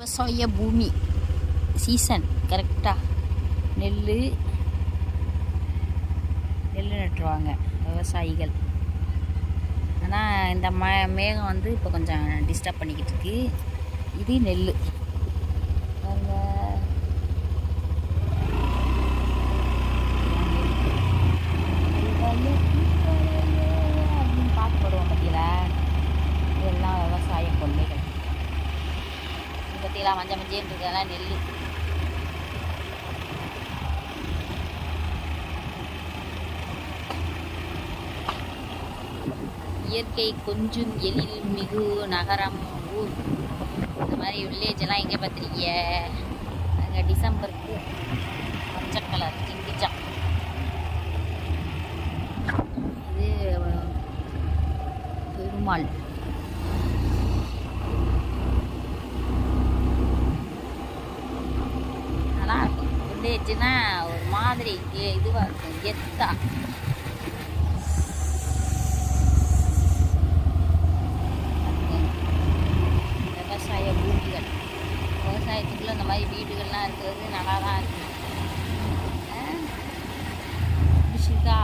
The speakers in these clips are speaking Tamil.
விவசாய பூமி சீசன் கரெக்டாக நெல் நெல் நட்டுருவாங்க விவசாயிகள். ஆனால் இந்த ம மேகம் வந்து இப்போ கொஞ்சம் டிஸ்டர்ப் பண்ணிக்கிட்டு இருக்கு. இது நெல் பாருங்க. அப்படின்னு பாட்டு போடுவோம் பார்த்தீங்களா இதெல்லாம் விவசாய கொள்ளைகள் இது பார்த்தீங்களா மஞ்சள் மஞ்சள் இருக்கிறதெல்லாம் நெல் இயற்கை கொஞ்சம் எழில் மிகு நகரம் ஊர். இந்த மாதிரி வில்லேஜ் எல்லாம் எங்கே பார்த்துருக்கீங்க அங்கே டிசம்பருக்கு பச்சை கலர் கிங்கிச்சா இது பெருமாள் நல்லா இருக்கும் ஒரு மாதிரி இ- இதுவா இருக்கும். கெத்தா விவசாய பூமிகள். விவசாயத்துக்குள்ள இந்த மாதிரி வீடுகள்லாம் இருக்கிறது நல்லா தான் இருக்கு. ஆ? பிடிச்சிருக்கா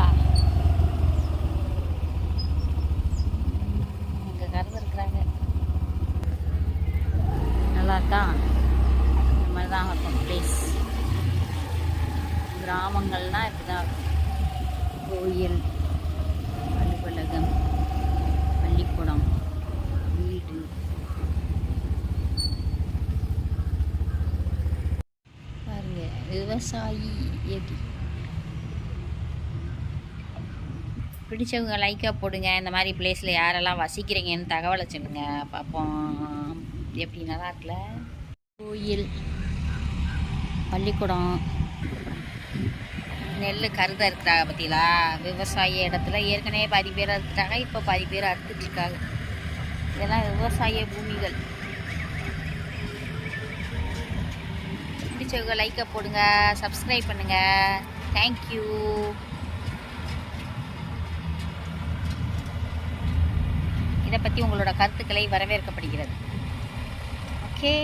இங்கே கருது இருக்கிறாங்க. நல்லா இருக்கா இந்த மாதிரி தான் இருக்கும் பிளேஸ் கிராமங்கள்னால் இப்படி தான் கோயில் அலுவலகம் பள்ளிக்கூடம் வீடு. பாருங்க விவசாயி எப்படி பிடிச்சவங்க லைக்காக போடுங்க. இந்த மாதிரி பிளேஸில் யாரெல்லாம் வசிக்கிறீங்கன்னு தகவலை சொல்லுங்க. பார்ப்போம். எப்படி நல்லா இருக்குல்ல? கோயில் பள்ளிக்கூடம் நெல் கருத இருக்கிறாங்க பார்த்தீங்களா? விவசாய இடத்துல ஏற்கனவே பாதி பேர் அறுத்துட்டாங்க இப்போ பாதி பேர் அறுத்துட்டு இருக்காங்க. இதெல்லாம் விவசாய பூமிகள். பிடிச்சவங்க லைக்கை போடுங்க சப்ஸ்கிரைப் பண்ணுங்கள் தேங்க்யூ இதை பற்றி உங்களோட கருத்துக்களை வரவேற்கப்படுகிறது. ஓகே